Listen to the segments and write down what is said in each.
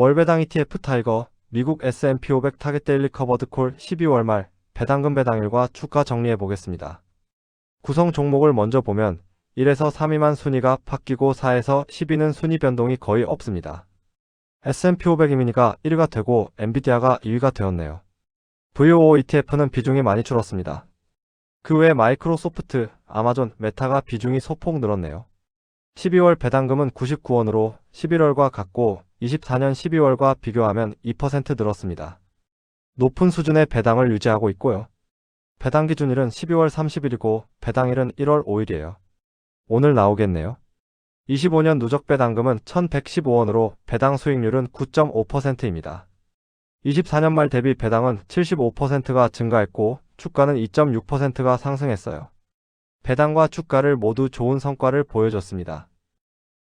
월배당 ETF 타이거, 미국 S&P 500 타겟 데일리 커버드 콜 12월 말 배당금 배당일과 주가 정리해 보겠습니다. 구성 종목을 먼저 보면 1에서 3위만 순위가 바뀌고 4에서 10위는 순위 변동이 거의 없습니다. S&P 500 이미니가 1위가 되고 엔비디아가 2위가 되었네요. VOO ETF는 비중이 많이 줄었습니다. 그 외 마이크로소프트, 아마존, 메타가 비중이 소폭 늘었네요. 12월 배당금은 99원으로 11월과 같고 24년 12월과 비교하면 2% 늘었습니다. 높은 수준의 배당을 유지하고 있고요. 배당 기준일은 12월 30일이고 배당일은 1월 5일이에요. 오늘 나오겠네요. 25년 누적 배당금은 1115원으로 배당 수익률은 9.5%입니다. 24년 말 대비 배당은 75%가 증가했고 주가는 2.6%가 상승했어요. 배당과 주가를 모두 좋은 성과를 보여줬습니다.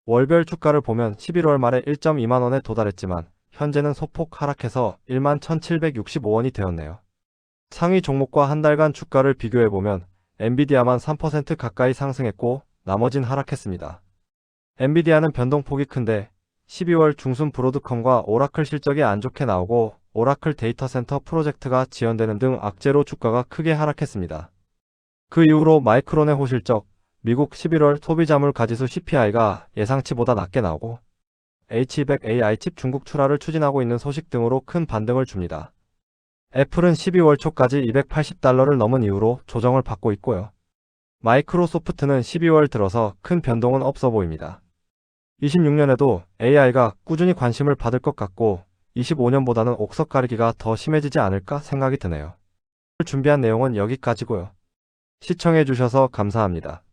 월별 주가를 보면 11월 말에 1.2만 원에 도달했지만 현재는 소폭 하락해서 1만 1,765원이 되었네요. 상위 종목과 한 달간 주가를 비교해보면 엔비디아만 3% 가까이 상승했고 나머진 하락했습니다. 엔비디아는 변동폭이 큰데 12월 중순 브로드컴과 오라클 실적이 안 좋게 나오고 오라클 데이터 센터 프로젝트가 지연되는 등 악재로 주가가 크게 하락했습니다. 그 이후로 마이크론의 호실적, 미국 11월 소비자물 가지수 CPI가 예상치보다 낮게 나오고 H200AI 칩 중국 출하를 추진하고 있는 소식 등으로 큰 반등을 줍니다. 애플은 12월 초까지 280달러를 넘은 이후로 조정을 받고 있고요. 마이크로소프트는 12월 들어서 큰 변동은 없어 보입니다. 26년에도 AI가 꾸준히 관심을 받을 것 같고 25년보다는 옥석 가리기가 더 심해지지 않을까 생각이 드네요. 준비한 내용은 여기까지고요. 시청해주셔서 감사합니다.